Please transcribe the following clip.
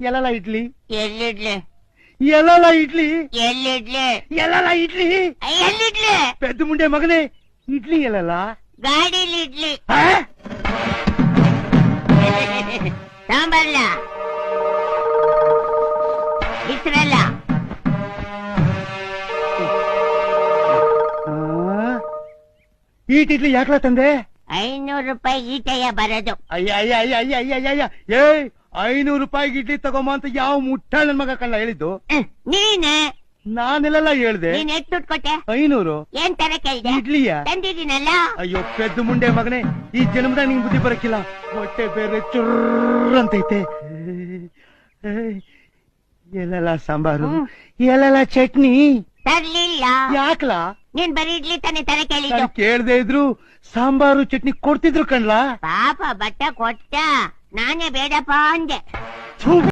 ಎಲ್ಲಲ್ಲ ಇಡ್ಲಿ ಎಲ್ಲಿಡ್ಲಿ ಎಲ್ಲಲ್ಲ ಇಡ್ಲಿ ಎಲ್ಲಿಡ್ಲಿ ಎಲ್ಲಲ್ಲ ಇಡ್ಲಿ ಎಲ್ಲಿಡ್ಲಿ ಪೆದ್ದ ಮುಂಡೆ ಮಗನೇ ಇಡ್ಲಿ ಎಲ್ಲಲ್ಲ ಗಾಡಿಲಿ ಇಡ್ಲಿ ಆ? ಸಾಂಬಾರ್ಲ ಇಸ್ರಲ್ಲ ಆ? ಈಟ್ ಇಡ್ಲಿ ಯಾಕ್ಲ ತಂದೆ ಐನೂರು ರೂಪಾಯಿ ಈಟಯ್ಯ ಬರೋದು ಅಯ್ಯ ಅಯ್ಯ ಅಯ್ಯ ಅಯ್ಯ ಅಯ್ಯ ಅಯ್ಯ ಅಯ್ಯ ಏಯ್ ಐನೂರು ರೂಪಾಯಿಗೆ ಇಡ್ಲಿ ತಗೊಂಬ ಅಂತ ಯಾವ ಮುಟ್ಟ ನನ್ ಮಗ ಕಳ್ಳ ಹೇಳಿದ್ದು? ನೀನೆ. ನಾನೆಲ್ಲ ಹೇಳ್ದೆ. ನೀನ್ ಎಷ್ಟು ದುಡ್ಡು ಕೊಟ್ಟೆ? ಐನೂರು. ಏನ್ ತರ ಕೇಳಿದೆ? ಇಡ್ಲಿಯ? ತಂದಿದ್ದೀನಲ್ಲ? ಅಯ್ಯೋ ಪೆದ್ದು ಮುಂಡೆ ಮಗನೇ ಈ ಜನ್ಮದಾಗ ನಿಂಗ್ ಬುದ್ಧಿ ಬರಕಿಲ್ಲ. ಹೊಟ್ಟೆ ಬೇರೆ ಚುರ್ರ್ ಅಂತೈತೆ ಎಲ್ಲ ಎಲ್ಲೆಲ್ಲ ಸಾಂಬಾರು? ಎಲ್ಲ ಎಲ್ಲೆಲ್ಲ ಚಟ್ನಿ? ತರ್ಲಿಲ್ಲ. ಯಾಕಲ? ನೀನ್ ಬರೀ ಇಡ್ಲಿ ತಾನೆ ತರ ಕೇಳಿದ್ದು. ನಾನು ಕೇಳ್ದೆ ಇದ್ರು ಸಾಂಬಾರು ಚಟ್ನಿ ಕೊಡ್ತಿದ್ರು ಕಣ್ಲಾ? ಪಾಪ ಬಟ್ಟ ಕೊಟ್ಟ. ನಾನೇ ಬೇಡಪ್ಪ ಅಂದೆ.